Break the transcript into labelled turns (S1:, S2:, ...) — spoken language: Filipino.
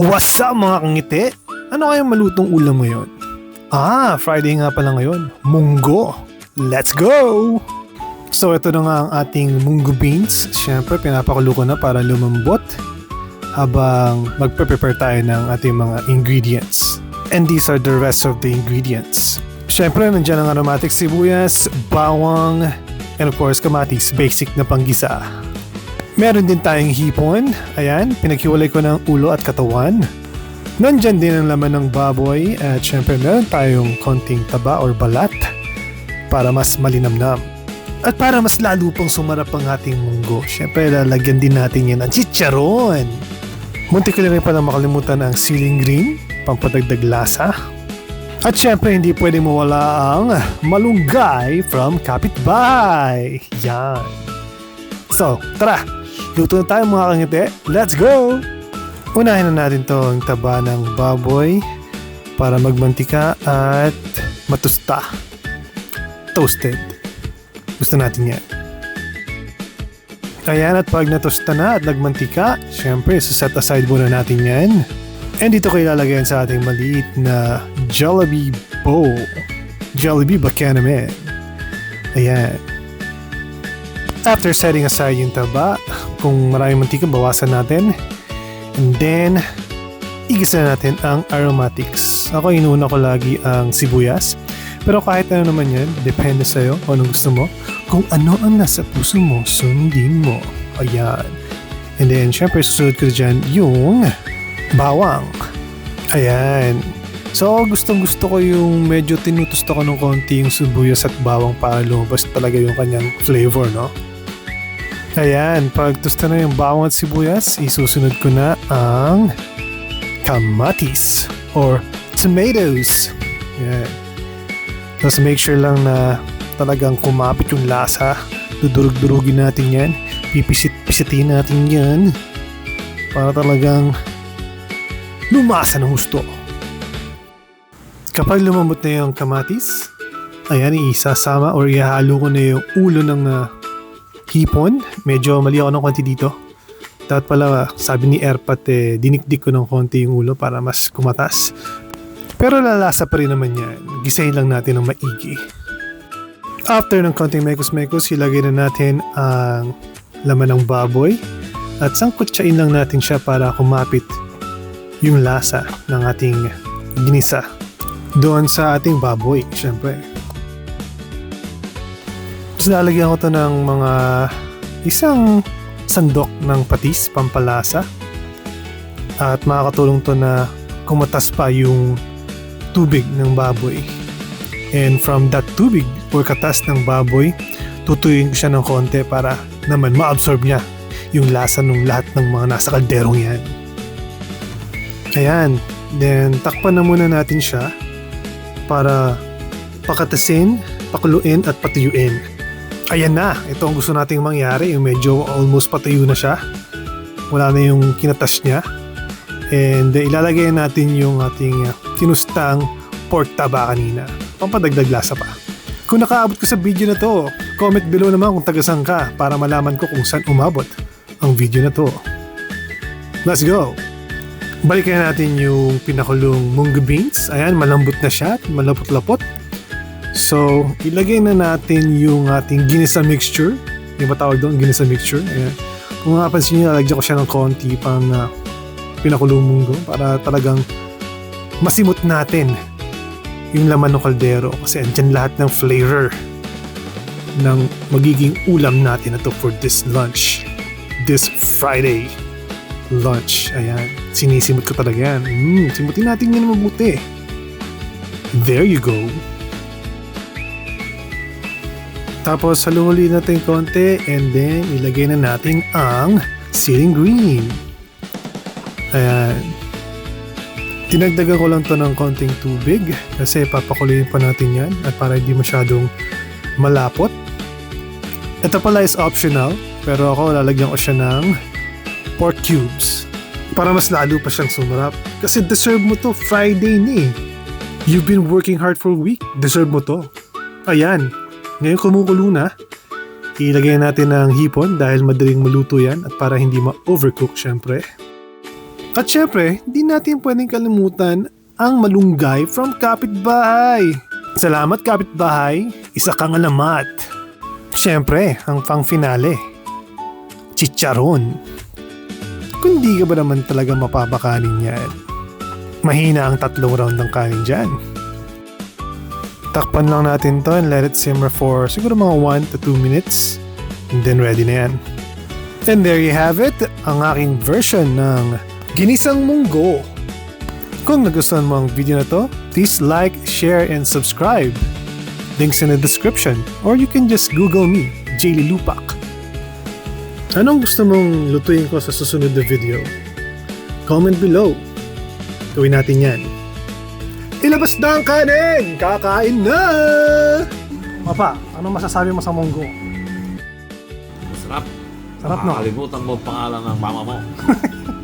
S1: What's up mga kangiti? Ano kayang malutong ulam mo yon? Ah, Friday nga pala ngayon. Munggo. Let's go! So ito na nga ang ating munggo beans. Siyempre, pinapakulo ko na para lumambot habang magpe-prepare tayo ng ating mga ingredients. And these are the rest of the ingredients. Siyempre, nandiyan ang aromatic sibuyas, bawang, and of course, kamatis, basic na panggisa. Meron din tayong hipon. Ayan, pinaghiwalay ko ng ulo at katawan. Nandyan din ang laman ng baboy at syempre meron tayong konting taba or balat para mas malinamnam. At para mas lalo pang sumarap ang ating munggo, syempre lalagyan din natin yan ng chicharon. Munti ko na rin pala makalimutan ang ceiling green, pampadagdag lasa. At syempre hindi pwede mawala ang malunggay from kapitbahay. Yan. So, tara! Luto na tayo mga kangiti. Let's go! Unahin na natin tong taba ng baboy para magmantika at matusta. Toasted. Gusto natin yan. Ayan at pag natusta na at nagmantika, syempre set aside muna natin yan. And dito ko ilalagay sa ating maliit na Jollibee bowl. Jollibee Bacana Man. Ayan. After setting aside yung taba, kung maraming mantika, bawasan natin. And then, igisa na natin ang aromatics. Ako inuuna ko lagi ang sibuyas. Pero kahit ano naman yan, depende sa'yo kung anong gusto mo. Kung ano ang nasa puso mo, sundin mo. Ayan. And then, syempre, susunod ko dyan yung bawang. Ayan. So, gustong gusto ko yung medyo tinutusto ko ng konti yung sibuyas at bawang para lumabas talaga yung kanyang flavor, no? Ayan, pag na yung bawang at sibuyas, isusunod ko na ang kamatis or tomatoes. Ayan. Tapos make sure lang na talagang kumapit yung lasa. Dudurug-durugin natin yan. Pipisit-pisitin natin yan. Para talagang lumasa ng husto. Kapag lumambot na yung kamatis, ayan, isasama or ihalo ko na yung ulo ng uh, hipon. Medyo mali ako ng konti dito. Dapat pala, sabi ni Erpat, eh, dinikdik ko ng konti yung ulo para mas kumatas. Pero lalasa pa rin naman yan. Gisahin lang natin ng maigi. After ng konting mekos-mekos, ilagay na natin ang laman ng baboy at sangkutsain lang natin siya para kumapit yung lasa ng ating ginisa doon sa ating baboy, syempre. Tapos lalagyan ko to ng mga isang sandok ng patis, pampalasa. At makakatulong to na kumatas pa yung tubig ng baboy. And from that tubig or katas ng baboy, tutuyin ko siya ng konti para naman ma-absorb niya yung lasa ng lahat ng mga nasa kalderong yan. Ayan. Then, takpan na muna natin siya para pakatasin, pakuluin at patuyuin. Ayan na, ito ang gusto nating mangyari. Yung medyo almost patuyo na siya. Wala na yung kinatas niya. And uh, ilalagay natin yung ating uh, tinustang pork taba kanina. Pampadagdag lasa pa. Kung nakaabot ka sa video na to, comment below naman kung tagasan ka para malaman ko kung saan umabot ang video na to. Let's go! Balikan natin yung pinakulong munggo beans. Ayan, malambot na siya, malapot-lapot. So, ilagay na natin yung ating ginisa mixture. Yung ba tawag doon? Ginisa mixture. Ayan. Kung napansin nyo, nalagyan ko siya ng konti pang uh, pinakulong munggo para talagang masimot natin yung laman ng kaldero kasi andyan lahat ng flavor ng magiging ulam natin na to for this lunch. This Friday lunch. Ayan. Sinisimot ko talaga yan. Mm, simutin natin yan mabuti. There you go. Tapos haluhuli natin konti and then ilagay na natin ang ceiling green. Ayan. Dinagdagan ko lang to ng konting tubig kasi papakuloyin pa natin yan at para hindi masyadong malapot. Ito pala is optional pero ako lalagyan ko siya ng pork cubes para mas lalo pa siyang sumarap. Kasi deserve mo to Friday ni. You've been working hard for a week. Deserve mo to. Ayan. Ngayon kumukulo na. Ilagay natin ng hipon dahil madaling maluto yan at para hindi ma-overcook syempre. At syempre, hindi natin pwedeng kalimutan ang malunggay from kapitbahay. Salamat kapitbahay, isa kang alamat. Syempre, ang pang finale. Chicharon. Kung di ka ba naman talaga mapapakanin yan, mahina ang tatlong round ng kanin dyan. Takpan lang natin to and let it simmer for siguro mga 1 to 2 minutes. And then ready na yan. And there you have it, ang aking version ng Ginisang Munggo. Kung nagustuhan mo ang video na to, please like, share, and subscribe. Links in the description or you can just Google me, Jaylee Lupak. Anong gusto mong lutuin ko sa susunod na video? Comment below. Gawin natin yan. Ilabas na ang kanin! Kakain na! Papa, ano masasabi mo sa munggo?
S2: Masarap.
S1: Sarap, no?
S2: Nakakalimutan mo ang pangalan ng mama mo.